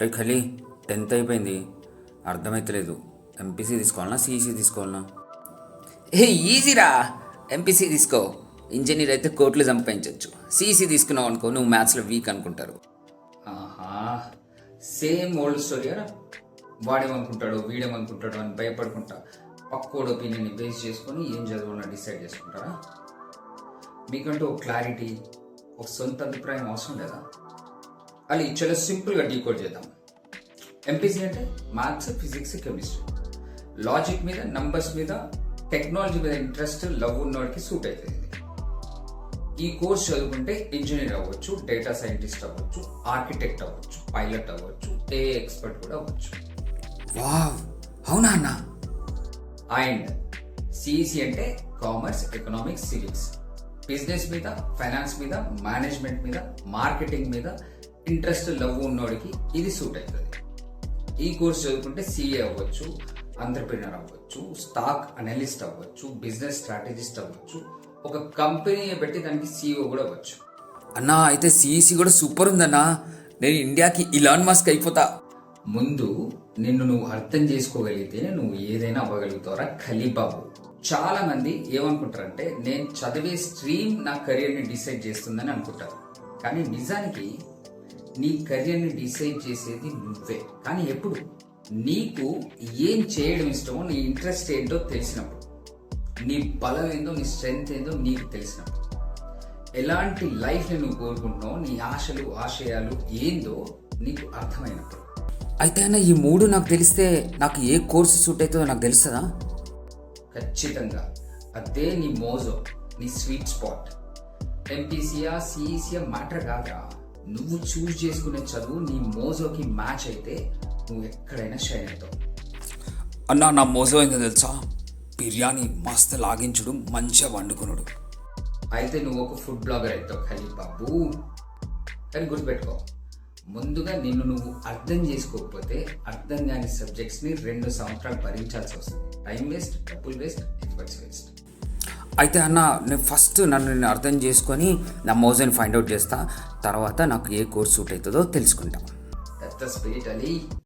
రే Khali tenth అయిపోయింది. అర్థమైతలేదు. MPC తీసుకోవాలనా సిఈసీ తీసుకోవాలనా? ఏ ఈజీరా! ఎంపీసీ తీసుకో. ఇంజనీర్ అయితే కోట్లు సంపాదించవచ్చు సిఈసీ తీసుకున్నావు అనుకో నువ్వు మ్యాథ్స్లో వీక్ అనుకుంటారు. ఆహా సేమ్ ఓల్డ్ స్టోరీరా వాడేమనుకుంటాడు వీడేమనుకుంటాడు అని భయపడుకుంటా. పక్కోడు ఒపీనియన్ని బేస్ చేసుకొని ఏం చదవాలని డిసైడ్ చేసుకుంటారా? మీకంటూ ఒక క్లారిటీ ఒక సొంత అభిప్రాయం అవసరం లేదా? అది చాలా సింపుల్గా డీకోడ్ చేద్దాం. ఎంపీసీ అంటే మ్యాథ్స్ ఫిజిక్స్ కెమిస్ట్రీ. లాజిక్ మీద నంబర్స్ మీద టెక్నాలజీ మీద ఇంట్రెస్ట్ లవ్ ఉన్నవాడికి సూట్ అవుతుంది. ఈ కోర్స్ చదువుకుంటే ఇంజనీర్ అవ్వచ్చు డేటా సైంటిస్ట్ అవ్వచ్చు ఆర్కిటెక్ట్ అవ్వచ్చు పైలట్ అవ్వచ్చు ఏ ఎక్స్పర్ట్ కూడా అవ్వచ్చు. వావ్! అవునా అన్న? అండ్ సిఈసి అంటే కామర్స్ ఎకనామిక్స్ సివిక్స్. బిజినెస్ మీద ఫైనాన్స్ మీద మేనేజ్మెంట్ మీద మార్కెటింగ్ మీద ఇంట్రెస్ట్ లవ్ ఉన్నోడికి ఇది సూట్ అవుతుంది. ఈ కోర్స్ చదువుకుంటే సిఏ అవ్వచ్చు అంటర్ప్రినర్ అవ్వచ్చు స్టాక్ అనలిస్ట్ అవ్వచ్చు బిజినెస్ స్ట్రాటజిస్ట్ అవ్వచ్చు ఒక కంపెనీ పెట్టి దానికి సీఈఓ కూడా అవ్వచ్చు. అన్నా అయితే సిఈసి కూడా సూపర్ ఉందన్నా. నేను ఇండియాకి ఇలాన్ మాస్క్ అయిపోతా. ముందు నిన్ను నువ్వు అర్థం చేసుకోగలిగితేనే నువ్వు ఏదైనా అవ్వగలుగుతావురా ఖలీబాబు. చాలా మంది ఏమనుకుంటారంటే నేను చదివే స్ట్రీమ్ నా కెరియర్ని డిసైడ్ చేస్తుందని అనుకుంటారు. కానీ నిజానికి నీ కెరియర్ని డిసైడ్ చేసేది నువ్వే. కానీ ఎప్పుడు? నీకు ఏం చేయడం ఇష్టమో నీ ఇంట్రెస్ట్ ఏంటో తెలిసినప్పుడు. నీ బలం ఏందో నీ స్ట్రెంగ్త్ ఏందో నీకు తెలిసినప్పుడు. ఎలాంటి లైఫ్ని నువ్వు కోరుకుంటున్నావు నీ ఆశలు ఆశయాలు ఏందో నీకు అర్థమైనప్పుడు. అయితే అన్న ఈ మూడు నాకు తెలిస్తే నాకు ఏ కోర్సు సూట్ అవుతుందో నాకు తెలుస్తుందా? ఖచ్చితంగా. అదే నీ మోజో నీ స్వీట్ స్పాట్ ఎంపీసీఆ సిఈసీఆ మ్యాటర్ కాదురా. నువ్వు చూస్ చేసుకునే చదువు నీ మోజోకి మ్యాచ్ అయితే నువ్వు ఎక్కడైనా షైన్ అవుతావు. అన్నా నా మోజో ఏందో తెలుసా? బిర్యానీ మస్తు లాగించుడు మంచిగా వండుకున్నాడు అయితే నువ్వు ఒక ఫుడ్ బ్లాగర్ అవుతావు. ఖలీ బాబు. కానీ గుర్తుపెట్టుకో ముందుగా నిన్ను నువ్వు అర్థం చేసుకోకపోతే అర్థం కాని సబ్జెక్ట్స్ని రెండు సంవత్సరాలు భరించాల్సి వస్తుంది. టైం వేస్ట్ డబ్బులు వేస్ట్ ఎఫర్ట్స్ వేస్ట్ అయితే అన్న నేను ఫస్ట్ నన్ను నేను అర్థం చేసుకొని నా మోజోని ఫైండ్ అవుట్ చేస్తా. తర్వాత నాకు ఏ కోర్స్ సూట్ అవుతుందో తెలుసుకుంటాం.